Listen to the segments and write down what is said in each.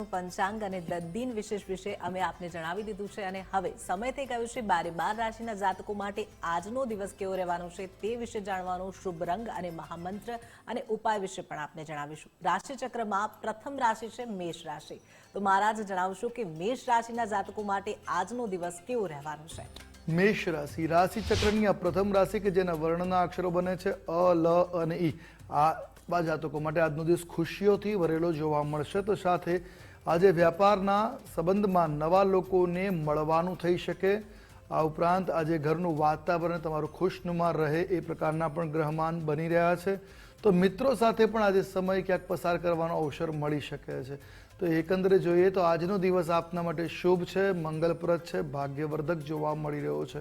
પંચાંગ અને દિન વિશેષ વિશે અમે આપને જણાવી દીધું છે અને હવે સમય થઈ ગયો છે બારે બાર રાશિના જાતકો માટે આજનો દિવસ કેવો રહેવાનો છે તે વિશે જાણવાનો શુભ રંગ અને મહામંત્ર અને ઉપાય વિશે પણ આપને જણાવીશું. રાશિચક્રમાં પ્રથમ રાશિ છે મેષ રાશિ. તો મહારાજ જણાવશું કે મેષ રાશિના જાતકો માટે આજનો દિવસ કેવો રહેવાનો છે? મેષ રાશિ રાશિ ચક્રની આ પ્રથમ રાશિ કે જેના વર્ણના અક્ષરો બને છે અ, લ અને ઈ. આ આ જાતકો માટે આજનો દિવસ ખુશીઓથી ભરેલો જોવા મળશે. તો સાથે આજે વ્યાપારના સંબંધમાં નવા લોકોને મળવાનું થઈ શકે. આ ઉપરાંત આજે ઘરનું વાતાવરણ તમારું ખુશનુમા રહે એ પ્રકારના પણ ગ્રહમાન બની રહ્યા છે. તો મિત્રો સાથે પણ આજે સમય ક્યાંક પસાર કરવાનો અવસર મળી શકે છે. તો એકંદરે જોઈએ તો આજનો દિવસ આપના માટે શુભ છે, મંગલપ્રદ છે, ભાગ્યવર્ધક જોવા મળી રહ્યો છે.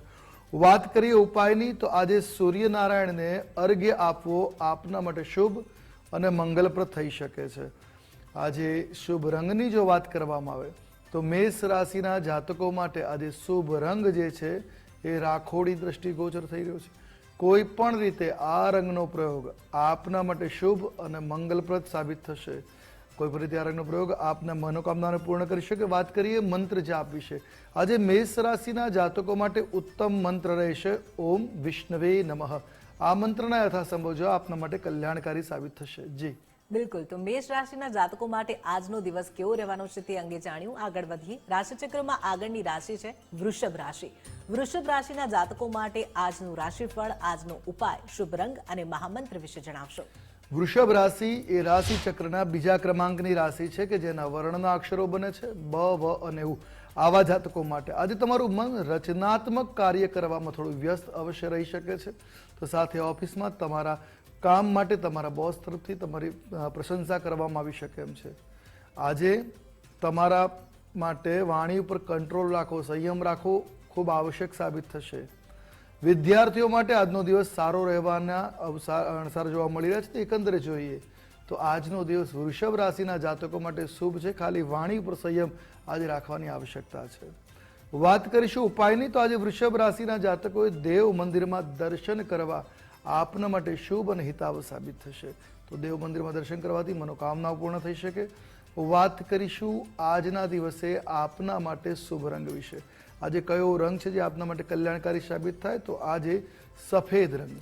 વાત કરીએ ઉપાયની, તો આજે સૂર્યનારાયણને અર્ઘ્ય આપવો આપના માટે શુભ અને મંગલપ્રદ થઈ શકે છે. આજે શુભ રંગની જો વાત કરવામાં આવે, તો મેષ રાશિના જાતકો માટે આજે શુભ રંગ જે છે, એ રાખોડી દ્રષ્ટિગોચર થઈ રહ્યો છે. કોઈ પણ રીતે આ રંગનો પ્રયોગ આપના માટે શુભ અને મંગલપ્રદ સાબિત થશે. કોઈ પણ રીતે આ પ્રયોગ આપના મનોકામનાને પૂર્ણ કરી શકે? વાત કરીએ મંત્ર જાપ વિશે. આજે મેષ રાશિના જાતકો માટે ઉત્તમ મંત્ર રહેશે, ઓમ વિષ્ણવે નમઃ. આ મંત્રના યથાસંભવ જો આપના માટે કલ્યાણકારી સાબિત થશે. જી. બિલકુલ. તો મેષ રાશિના જાતકો માટે આજનો દિવસ કેવો રહેવાનો છે તે અંગે જાણ્યું. આગળ વધીએ. રાશિચક્રમાં આગળની રાશિ છે વૃષભ રાશિ. વૃષભ રાશિના જાતકો માટે આજનું રાશિફળ, આજનો ઉપાય, શુભ રંગ અને મહામંત્ર વિશે જણાવશો. વૃષભ રાશિ એ રાશિ ચક્રના બીજા ક્રમાંકની રાશિ છે કે જેના વર્ણના અક્ષરો બને છે, બ, વ અને ઉ. આવા જાતકો માટે આજે તમારું મન રચનાત્મક કાર્ય કરવામાં થોડું વ્યસ્ત અવશ્ય રહી શકે છે. તો સાથે ઓફિસમાં તમારા કામ માટે તમારા બોસ તરફથી તમારી પ્રશંસા કરવામાં આવી શકે એમ છે. આજે તમારા માટે વાણી ઉપર કંટ્રોલ રાખો, સંયમ રાખવો ખૂબ આવશ્યક સાબિત થશે. વિદ્યાર્થીઓ માટે આજનો દિવસ સારો રહેવાના અવસાર અણસાર જોવા મળી રહ્યા છે તે એકંદરે જોઈએ. તો આજનો દિવસ વૃષભ રાશિના જાતકો માટે શુભ છે. ખાલી વાણી પર સંયમ આજે રાખવાની આવશ્યકતા છે. વાત કરીશું ઉપાયની. તો આજે વૃષભ રાશિના જાતકોએ દેવ મંદિરમાં દર્શન કરવા આપના માટે શુભ અને હિતાવ સાબિત થશે. તો દેવ મંદિરમાં દર્શન કરવાથી મનોકામનાઓ પૂર્ણ થઈ શકે. વાત કરીશું આજના દિવસે આપના માટે શુભ રંગ વિશે. આજે કયો રંગ છે જે આપના માટે કલ્યાણકારી સાબિત થાય, તો આજે સફેદ રંગ.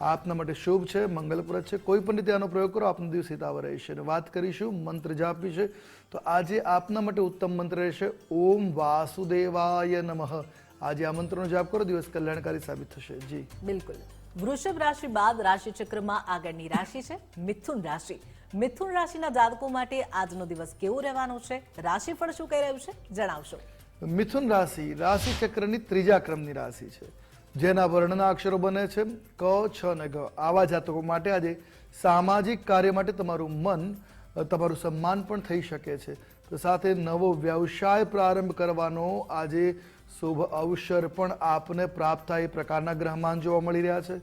આપના માટે શુભ છે, મંગલપ્રદ છે, કોઈ પણ રીતે આનો પ્રયોગ કરો, આપનો દિવસ હિતાવ રહેશે. અને વાત કરીશું મંત્ર જાપ વિશે, તો આજે આપના માટે ઉત્તમ મંત્ર રહેશે, ઓમ વાસુદેવાય નમઃ. આજે આ મંત્રનો જાપ કરો, દિવસ કલ્યાણકારી સાબિત થશે. જી. બિલકુલ. વૃષભ રાશિ બાદ રાશિ ચક્રમાં આગળની રાશિ છે, મિથુન રાશિ. મિથુન રાશિના જાતકો માટે આજનો દિવસ કેવો રહેવાનો છે? રાશિફળ શું કહી રહ્યું છે? જણાવશો. મિથુન રાશિ રાશિ ચક્રની ત્રીજા ક્રમની રાશિ છે. જેના વર્ણના અક્ષરો બને છે ક, છ અને ગ આવા જાતકો માટે આજે સામાજિક કાર્ય માટે તમારું મન, તમારું સન્માન પણ થઈ શકે છે. તો સાથે નવો વ્યવસાય પ્રારંભ કરવાનો આજે શુભ અવસર પણ આપને પ્રાપ્ત થાય એ પ્રકારના ગ્રહમાન જોવા મળી રહ્યા છે.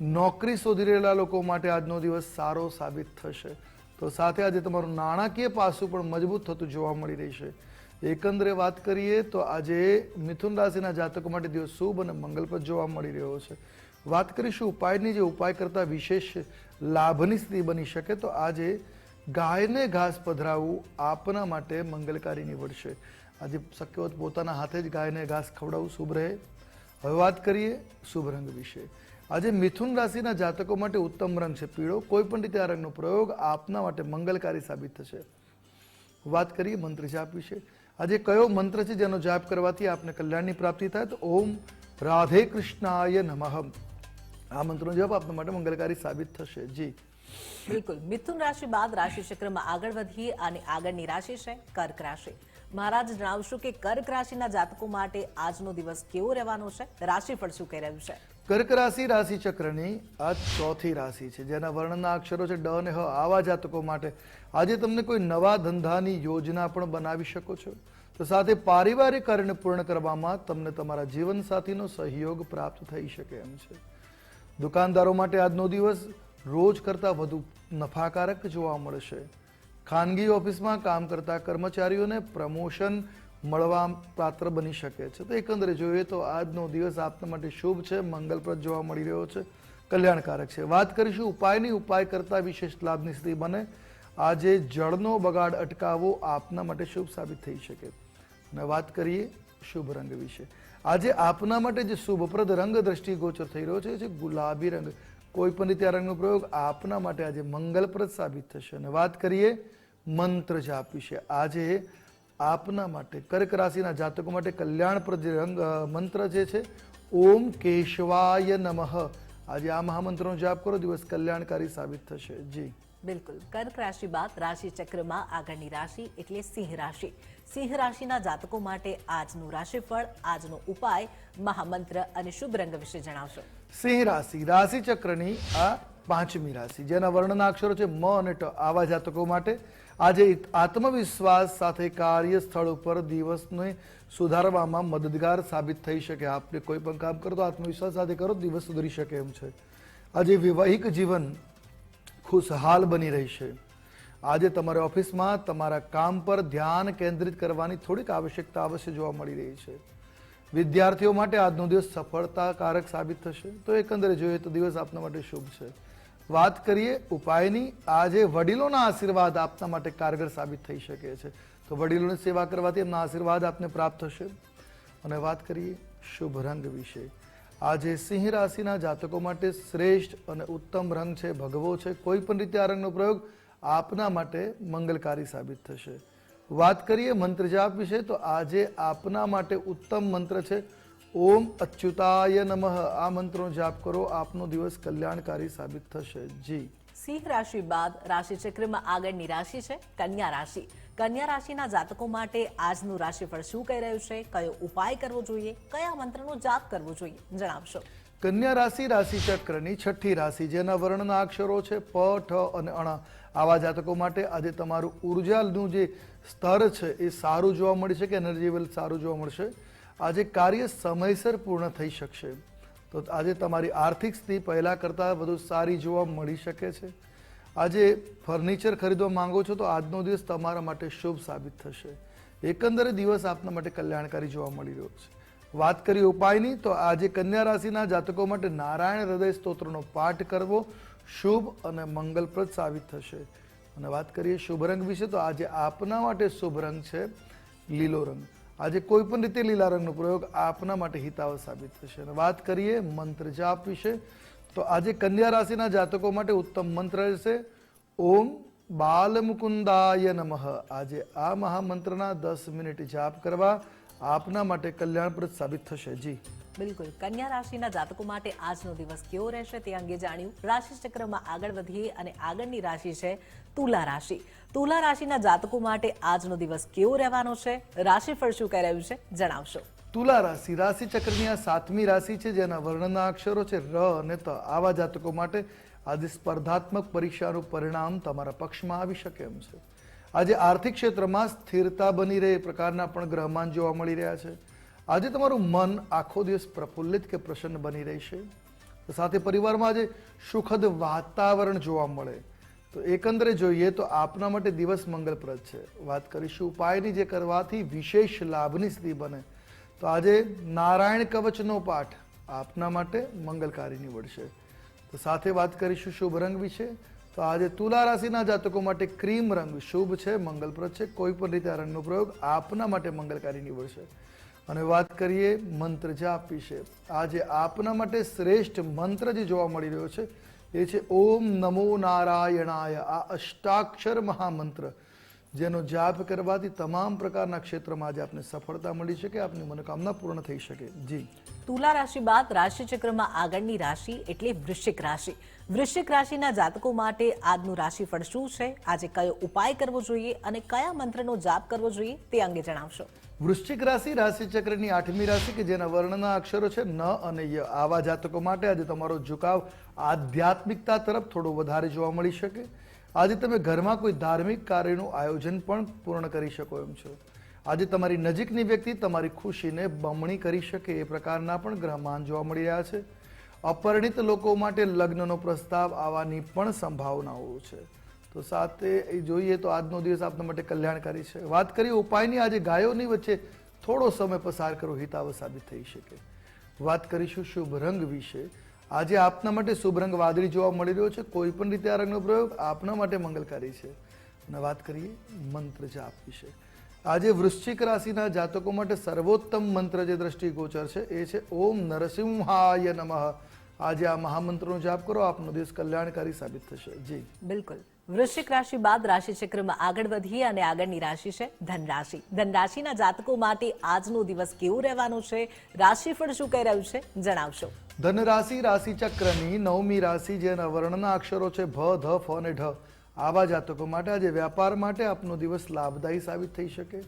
નોકરી શોધી રહેલા લોકો માટે આજનો દિવસ સારો સાબિત થશે. તો સાથે આજે તમારું નાણાકીય પાસું પણ મજબૂત થતું જોવા મળી રહેશે એકંદરે વાત કરીએ તો આજે મિથુન રાશિના જાતકો માટે દિવસ શુભ અને મંગલપ્રદ જોવા મળી રહ્યો છે. વાત કરીશું ઉપાયની, જે ઉપાય કરતાં વિશેષ લાભની સ્થિતિ બની શકે તો આજે ગાયને ઘાસ પધરાવવું આપના માટે મંગલકારી નીવડશે. આજે શક્ય હોત પોતાના હાથે જ ગાયને ઘાસ ખવડાવવું શુભ રહે. હવે વાત કરીએ શુભ રંગ વિશે. આજે મિથુન રાશિના જાતકો માટે ઉત્તમ રંગ છે. પીળો કોઈ પણ રીતે આ રંગનો પ્રયોગ આપના માટે મંગલકારી સાબિત થશે. વાત કરીએ મંત્રજાપ વિશે. આજે કયો મંત્ર છે જેનો જાપ કરવાથી આપને કલ્યાણની પ્રાપ્તિ થાય? તો ઓમ રાધે કૃષ્ણાય નમઃ. આ મંત્રનો જવાબ આપના માટે મંગલકારી સાબિત થશે. જી. બિલકુલ. મિથુન રાશિ બાદ રાશિ ચક્રમાં આગળ વધીએ અને આગળની રાશિ છે કર્ક રાશિ. મહારાજ, જણાવશું કે કર્ક રાશિના જાતકો માટે આજનો દિવસ કેવો રહેવાનો છે? રાશિફળ શું કહી રહ્યું છે? કર્ક રાશિ રાશિ ચક્રની આ ચોથી રાશિ છે, જેના વર્ણના અક્ષરો છે ડ અને હ. આવા જાતકો માટે આજે તમને કોઈ નવા ધંધાની યોજના પણ બનાવી શકો છો. તો સાથે પારિવારિક કાર્યને પૂર્ણ કરવામાં તમને તમારા જીવનસાથીનો સહયોગ પ્રાપ્ત થઈ શકે એમ છે. દુકાનદારો માટે આજનો દિવસ રોજ કરતાં વધુ નફાકારક જોવા મળશે. ખાનગી ઓફિસમાં કામ કરતા કર્મચારીઓને પ્રમોશન મળવા પાત્ર બની શકે છે. તો એકંદરે જોઈએ તો આજનો દિવસ આપના માટે શુભ છે, મંગલપ્રદ જોવા મળી રહ્યો છે, કલ્યાણકારક છે. વાત કરીશું ઉપાયની, ઉપાય કરતાં વિશેષ લાભની સ્થિતિ બને. આજે જળનો બગાડ અટકાવવો આપના માટે શુભ સાબિત થઈ શકે. અને વાત કરીએ શુભ રંગ વિશે. આજે આપના માટે જે શુભપ્રદ રંગ દ્રષ્ટિગોચર થઈ રહ્યો છે જે ગુલાબી રંગ. કોઈ પણ રીતે આ રંગનો પ્રયોગ આપના માટે આજે મંગલપ્રદ સાબિત થશે. અને વાત કરીએ મંત્ર જાપ વિશે. આજે આપના માટે કર્ક રાશિના જાતકો માટે કલ્યાણપ્રદ રંગ મંત્ર જે છે ઓમ કેશવાય નમઃ. આજે આ મહામંત્રનો જાપ કરો દિવસ કલ્યાણકારી સાબિત થશે. જી. બિલકુલ. કર્ક રાશિ બાદ રાશિ ચક્રમાં આગળની રાશિ એટલે સિંહ રાશિ. સિંહ રાશિના જાતકો માટે આજનું રાશિફળ આજનો ઉપાય મહામંત્ર અને શુભ રંગ વિશે જણાવશો. સિંહ રાશિ. રાશિ ચક્રની આ પાંચમી રાશિ, જેના વર્ણના અક્ષરો છે મ અને ટ, આવા જાતકો માટે આજે આત્મવિશ્વાસ સાથે કાર્ય સ્થળ ઉપર દિવસને સુધારવામાં મદદગાર સાબિત થઈ શકે. આપને કોઈ પણ કામ કરો તો આત્મવિશ્વાસ સાથે કરો, દિવસ સુધરી શકે એમ છે. આજે વૈવાહિક જીવન ખુશહાલ બની રહેશે આજે તમારે ઓફિસમાં તમારા કામ પર ધ્યાન કેન્દ્રિત કરવાની થોડીક આવશ્યકતા અવશ્ય જોવા મળી રહી છે. વિદ્યાર્થીઓ માટે આજનો દિવસ સફળતાકારક સાબિત થશે. તો એકંદરે જોઈએ તો દિવસ આપના માટે શુભ છે. વાત કરીએ ઉપાયની, આજે વડીલોના આશીર્વાદ આપના માટે કારગર સાબિત થઈ શકે છે. તો વડીલોની સેવા કરવાથી એમના આશીર્વાદ આપને પ્રાપ્ત થશે. અને વાત કરીએ શુભ રંગ વિશે. આજે સિંહ રાશિના જાતકો માટે શ્રેષ્ઠ અને ઉત્તમ રંગ છે, ભગવો છે. કોઈ પણ રીતે આ રંગનો પ્રયોગ આપના માટે મંગલકારી સાબિત થશે. વાત કરીએ મંત્ર જાપ વિશે, તો આજે આપના માટે ઉત્તમ મંત્ર છે ઓમ અચ્યુતાય નમઃ. આ મંત્રનો જાપ કરો આપનો દિવસ કલ્યાણકારી સાબિત થશે. જી. સિંહ રાશિ બાદ રાશિ ચક્રમાં આગળની રાશિ છે કન્યા રાશિ. કન્યા રાશિના જાતકો માટે આજનું રાશિફળ શું કહી રહ્યું છે કયો ઉપાય કરવો જોઈએ કયા મંત્રનો જાપ કરવો જોઈએ જણાવશો. કન્યા રાશિ રાશિ ચક્રની છઠ્ઠી રાશિ જેના વર્ણના અક્ષરો છે પ ઠ અને અણ. આવા જાતકો માટે આજે તમારું ઉર્જાનું જે સ્તર છે એ સારું જોવા મળશે કે એનર્જી વેલ સારું જોવા મળશે? આજે કાર્ય સમયસર પૂર્ણ થઈ શકશે. તો આજે તમારી આર્થિક સ્થિતિ પહેલાં કરતાં વધુ સારી જોવા મળી શકે છે. આજે ફર્નિચર ખરીદવા માંગો છો તો આજનો દિવસ તમારા માટે શુભ સાબિત થશે. એકંદરે દિવસ આપના માટે કલ્યાણકારી જોવા મળી રહ્યો છે. વાત કરીએ ઉપાયની, તો આજે કન્યા રાશિના જાતકો માટે નારાયણ હૃદય સ્તોત્રનો પાઠ કરવો શુભ અને મંગલપ્રદ સાબિત થશે. અને વાત કરીએ શુભ રંગ વિશે, તો આજે આપના માટે શુભ રંગ છે લીલો રંગ. આજે કોઈ પણ રીતે લીલા રંગનો પ્રયોગ આપના માટે હિતાવ સાબિત થશે. અને વાત કરીએ મંત્ર જાપ વિશે, તો આજે કન્યા રાશિના જાતકો માટે ઉત્તમ મંત્ર રહેશે, ઓમ બાલમુકુંદાય નમઃ. આજે આ મહામંત્રના દસ મિનિટ જાપ કરવા આપના માટે કલ્યાણપ્રદ સાબિત થશે. જી. બિલકુલ. કન્યા રાશિના જાતકો માટે આજનો દિવસ કેવો રહેશે તે અંગે જાણ્યું. રાશિ ચક્રમાં આગળ વધીએ અને આગળની રાશિ છે તુલા રાશિ. તુલા રાશિના જાતકો માટે આજનો દિવસ કેવો રહેવાનો છે? રાશિફળ શું કહી રહ્યું છે? જણાવશો. તુલા રાશિ. રાશિ ચક્રની આ સાતમી રાશિ છે જેના વર્ણના અક્ષરો છે ર અને ત. આવા જાતકો માટે આજે સ્પર્ધાત્મક પરીક્ષાનું પરિણામ તમારા પક્ષમાં આવી શકે એમ છે. આજે આર્થિક ક્ષેત્રમાં સ્થિરતા બની રહે એ પ્રકારના પણ ગ્રહમાન જોવા મળી રહ્યા છે. આજે તમારું મન આખો દિવસ પ્રફુલ્લિત કે પ્રસન્ન બની રહેશે? સાથે પરિવારમાં આજે સુખદ વાતાવરણ જોવા મળે. તો એકંદરે જોઈએ તો આપના માટે દિવસ મંગલપ્રદ છે. વાત કરીશું ઉપાયની જે કરવાથી વિશેષ લાભની સ્થિતિ બને. તો આજે નારાયણ કવચનો પાઠ આપના માટે મંગલકારી નીવડશે. તો સાથે વાત કરીશું શુભ રંગ વિશે. તો આજે તુલા રાશિના જાતકો માટે ક્રીમ રંગ શુભ છે, મંગલપ્રદ છે. કોઈ પણ રીતે આ રંગનો પ્રયોગ આપના માટે મંગલકારી નીવડશે. અને વાત કરીએ મંત્ર જાપ વિશે. આજે આપના માટે શ્રેષ્ઠ મંત્ર જે જોવા મળી રહ્યો છે, એ છે, ઓમ નમો નારાયણાય, આ અષ્ટાક્ષર મહામંત્ર. જેનો જાપ કરવાથી તમામ પ્રકારના ક્ષેત્રમાં આજે આપને સફળતા મળી શકે આપની મનોકામના પૂર્ણ થઈ શકે. જી. તુલા રાશિ બાદ રાશિચક્રમાં આગળની રાશિ એટલે વૃશ્ચિક રાશિ. વૃશ્ચિક રાશિના જાતકો માટે આજનું રાશિફળ શું છે? આજે કયો ઉપાય કરવો જોઈએ અને કયા મંત્રનો જાપ કરવો જોઈએ તે અંગે જણાવશો. વૃશ્ચિક રાશિ રાશિચક્રની આઠમી રાશિ કે જેના વર્ણના અક્ષરો છે ન અને ય. આવા જાતકો માટે આજે તમારો ઝુકાવ આધ્યાત્મિકતા તરફ થોડો વધારે જોવા મળી શકે. આજે તમે ઘરમાં કોઈ ધાર્મિક કાર્યનું આયોજન પણ પૂર્ણ કરી શકો એમ છો. આજે તમારી નજીકની વ્યક્તિ તમારી ખુશીને બમણી કરી શકે એ પ્રકારના પણ ગ્રહમાન જોવા મળી રહ્યા છે. અપરિણિત લોકો માટે લગ્નનો પ્રસ્તાવ આવવાની પણ સંભાવનાઓ છે. તો સાથે એ જોઈએ તો આજનો દિવસ આપના માટે કલ્યાણકારી છે. વાત કરીએ ઉપાયની, આજે ગાયોની વચ્ચે થોડો સમય પસાર કરવો હિતાવ સાબિત થઈ શકે. વાત કરીશું શુભ રંગ વિશે. આજે આપના માટે શુભ રંગ વાદળી જોવા મળી રહ્યો છે. કોઈ પણ રીતે આ રંગનો પ્રયોગ આપના માટે મંગલકારી છે. અને વાત કરીએ મંત્ર જાપ વિશે. આજે વૃશ્ચિક રાશિના જાતકો માટે સર્વોત્તમ મંત્ર જે દ્રષ્ટિગોચર છે એ છે, ઓમ નરસિંહાય નમઃ. આજે આ મહામંત્રનો જાપ કરો આપનો દિવસ કલ્યાણકારી સાબિત થશે. જી. બિલકુલ. વૃશ્ચિક રાશિ બાદ રાશિ ચક્રમાં આગળ વધીએ અને આગળની રાશિ છે ધન રાશિ ધન રાશિના જાતકો માટે આજનો દિવસ કેવો રહેવાનો છે? રાશિફળ શું કહી રહ્યું છે? જણાવશો. ધન રાશિ રાશિ ચક્રની નવમી રાશિ જેના વર્ણના અક્ષરો છે ભ ધ ફ અને ઢ. આવા જાતકો માટે આજે વ્યાપાર માટે આપનો દિવસ લાભદાયી સાબિત થઈ શકે.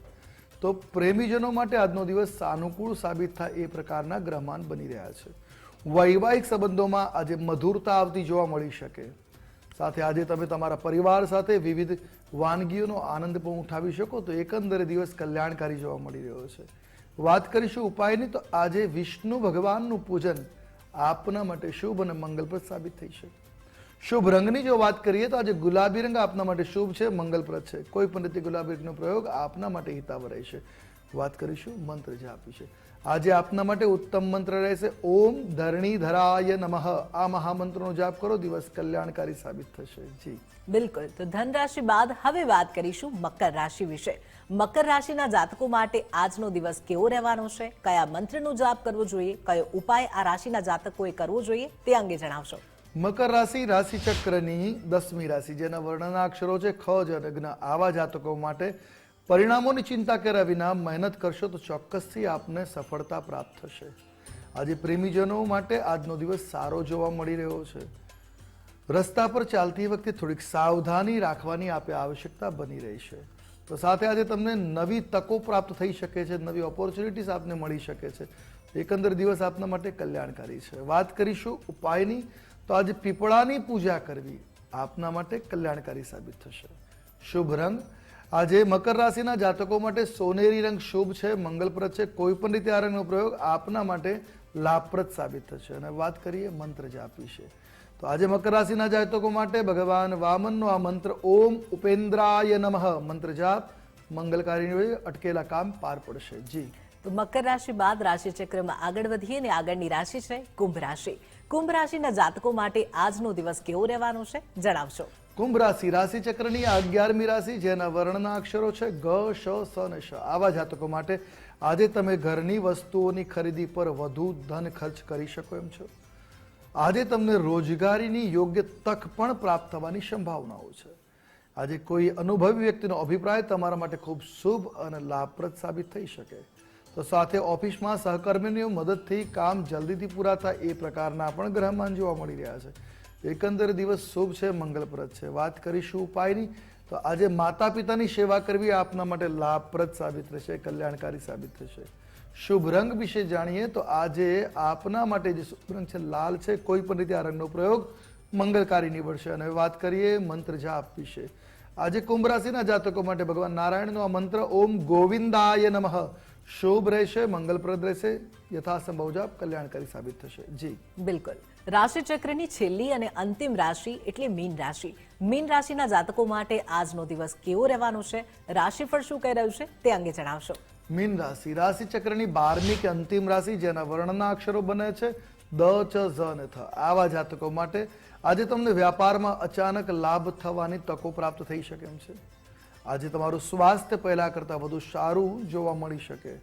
તો પ્રેમીજનો માટે આજનો દિવસ સાનુકૂળ સાબિત થાય એ પ્રકારના ગ્રહમાન બની રહ્યા છે. વૈવાહિક સંબંધોમાં આજે મધુરતા આવતી જોવા મળી શકે. સાથે આજે તમે તમારા પરિવાર સાથે વિવિધ વાનગીઓનો આનંદ પણ ઉઠાવી શકો તો એકંદરે દિવસ કલ્યાણકારી જોવા મળી રહ્યો છે. વાત કરીશું ઉપાયની તો આજે વિષ્ણુ ભગવાનનું પૂજન આપના માટે શુભ અને મંગલપ્રદ સાબિત થઈ શકે શુભ રંગની જો વાત કરીએ તો આજે ગુલાબી રંગ આપના માટે શુભ છે, મંગલપ્રદ છે. કોઈ પણ રીતે ગુલાબી રંગનો પ્રયોગ આપના માટે હિતાવ રહેશે વાત કરીશું મંત્ર જે આપી વિશે આજે આપના માટે ઉત્તમ મંત્ર રહેશે. ઓમ ધરણીધરાય નમઃ. આ મહામંત્રનો જાપ કરો દિવસ કલ્યાણકારી સાબિત થશે. જી. બિલકુલ. તો ધન રાશિ બાદ હવે વાત કરીશું મકર રાશિ વિશે. મકર રાશિના જાતકો માટે આજનો દિવસ કેવો રહેવાનો છે? કયા મંત્રનો જાપ કરવો જોઈએ? કયો ઉપાય આ રાશિના જાતકોએ કરવો જોઈએ? તે અંગે જણાવશો. મકર રાશિ રાશિ ચક્રની દસમી રાશિ જેના વર્ણના અક્ષરો છે ખ જ અને આવા જાતકો માટે પરિણામોની ચિંતા કર્યા વિના મહેનત કરશો તો ચોક્કસથી આપને સફળતા પ્રાપ્ત થશે. આજે પ્રેમીજનો માટે આજનો દિવસ સારો જોવા મળી રહ્યો છે. રસ્તા પર ચાલતી વખતે થોડીક સાવધાની રાખવાની આપે આવશ્યકતા બની રહી છે. તો સાથે આજે તમને નવી તકો પ્રાપ્ત થઈ શકે છે, નવી ઓપોર્ચ્યુનિટીઝ આપને મળી શકે છે. એકંદર દિવસ આપના માટે કલ્યાણકારી છે. વાત કરીશું ઉપાયની, તો આજે પીપળાની પૂજા કરવી આપના માટે કલ્યાણકારી સાબિત થશે. શુભ રંગ. આજે મકર રાશિના જાતકો માટે સોનેરી રંગ શુભ છે, મંગલપ્રદ છે. કોઈ પણ રીતે આ રંગનો પ્રયોગ આપના માટે લાભપ્રદ સાબિત થશે. અને વાત કરીએ મંત્ર જાપ વિશે. તો આજે મકર રાશિના જાતકો માટે ભગવાન વામનનો આ મંત્ર, ઓમ ઉપેન્દ્રાય નમઃ મંત્ર જાપ મંગલકારી અટકેલા કામ પાર પડશે. જી. તો મકર રાશિ બાદ રાશિ ચક્રમાં આગળ વધીએ ને આગળની રાશિ છે કુંભ રાશિ. કુંભ રાશિના જાતકો માટે આજનો દિવસ કેવો રહેવાનો છે, જણાવશો. કુંભ રાશિ રાશિ ચક્રની આ અગિયારમી રાશિ, જેના વર્ણના અક્ષરો છે ગ, શ, સ અને શ. આવા જાતકો માટે આજે તમે ઘરની વસ્તુઓની ખરીદી પર વધુ ધન ખર્ચ કરી શકો એમ છો. આજે તમને રોજગારીની યોગ્ય તક પણ પ્રાપ્ત થવાની સંભાવનાઓ છે. આજે કોઈ અનુભવી વ્યક્તિનો અભિપ્રાય તમારા માટે ખૂબ શુભ અને લાભપ્રદ સાબિત થઈ શકે. તો સાથે ઓફિસમાં સહકર્મીની મદદથી કામ જલ્દીથી પૂરા થાય એ પ્રકારના પણ ગ્રહમાન જોવા મળી રહ્યા છે. એકંદર દિવસ શુભ છે, મંગલપ્રદ છે. વાત કરીશું ઉપાયની. તો આજે માતા પિતાની સેવા કરવી આપના માટે લાભપ્રદ સાબિત થશે, કલ્યાણકારી સાબિત થશે. શુભ રંગ વિશે જાણીએ તો આજે આપના માટે જે શુભ રંગ છે, લાલ છે, કોઈ પણ રીતે આ રંગનો પ્રયોગ મંગલકારી નીવડશે અને વાત કરીએ મંત્ર જાપ વિશે. આજે કુંભ રાશિના જાતકો માટે ભગવાન નારાયણનો આ મંત્ર, ઓમ ગોવિંદાય નમઃ. શુભ રહેશે, મંગલપ્રદ રહેશે, યથાસંભવ જાપ, કલ્યાણકારી સાબિત થશે. જી. બિલકુલ. રાશિ ચક્રની છેલ્લી અને અંતિમ રાશિ એટલે મીન રાશિ. મીન રાશિના જાતકો માટે આજનો દિવસ કેવો રહેવાનો છે? રાશિફળ શું કહી રહ્યું છે? તે અંગે જણાવશો. મીન રાશિ. રાશિચક્રની બારમી કે અંતિમ રાશિ જેના વર્ણના અક્ષરો બને છે, દ, ચ, ઝ અને થ. આવા જાતકો માટે આજે તમને વ્યાપારમાં અચાનક લાભ થવાની તકો પ્રાપ્ત થઈ શકે એમ છે. આજે તમારું સ્વાસ્થ્ય પહેલાં કરતાં વધુ સારું જોવા મળી શકે.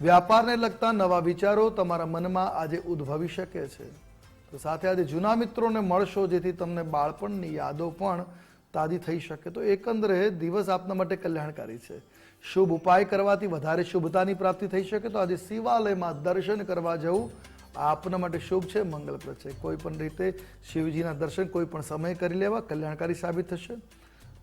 વ્યાપારને લગતા નવા વિચારો તમારા મનમાં આજે ઉદ્ભવી શકે છે. તો સાથે આજે જૂના મિત્રોને મળશો જેથી તમને બાળપણની યાદો પણ તાજી થઈ શકે. તો એકંદરે દિવસ આપના માટે કલ્યાણકારી છે. શુભ ઉપાય કરવાથી વધારે શુભતાની પ્રાપ્તિ થઈ શકે. તો આજે શિવાલયમાં દર્શન કરવા જવું આપના માટે શુભ છે, મંગલપ્રદ છે. કોઈ પણ રીતે શિવજીના દર્શન કોઈ પણ સમય કરી લેવા કલ્યાણકારી સાબિત થશે.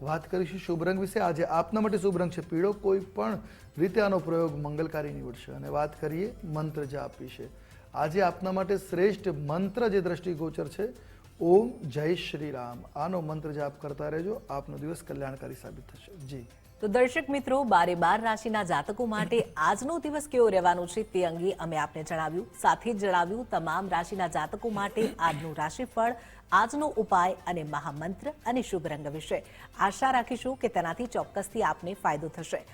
વાત કરીશું શુભ રંગ વિશે. આજે આપના માટે શુભ રંગ છે પીળો. કોઈ પણ રીતે આનો પ્રયોગ મંગલકારી નીવડશે. અને વાત કરીએ મંત્ર જાપ વિશે. આજે આપના માટે શ્રેષ્ઠ મંત્ર જે દ્રષ્ટિગોચર છે, ઓમ જય શ્રી રામ આનો મંત્ર જાપ કરતા રહેજો. આપનો દિવસ કલ્યાણકારી સાબિત થશે. જી. તો દર્શક મિત્રો, બારે બાર રાશિના જાતકો માટે આજનો દિવસ કેવો રહેવાનો છે તે અંગે અમે આપને જણાવ્યું. સાથે જ જણાવ્યું, તમામ રાશિના જાતકો માટે આજનું રાશિફળ, આજનો ઉપાય અને મહામંત્ર અને શુભ રંગ વિશે. આશા રાખીશું કે તેનાથી ચોક્કસથી આપને ફાયદો થશે.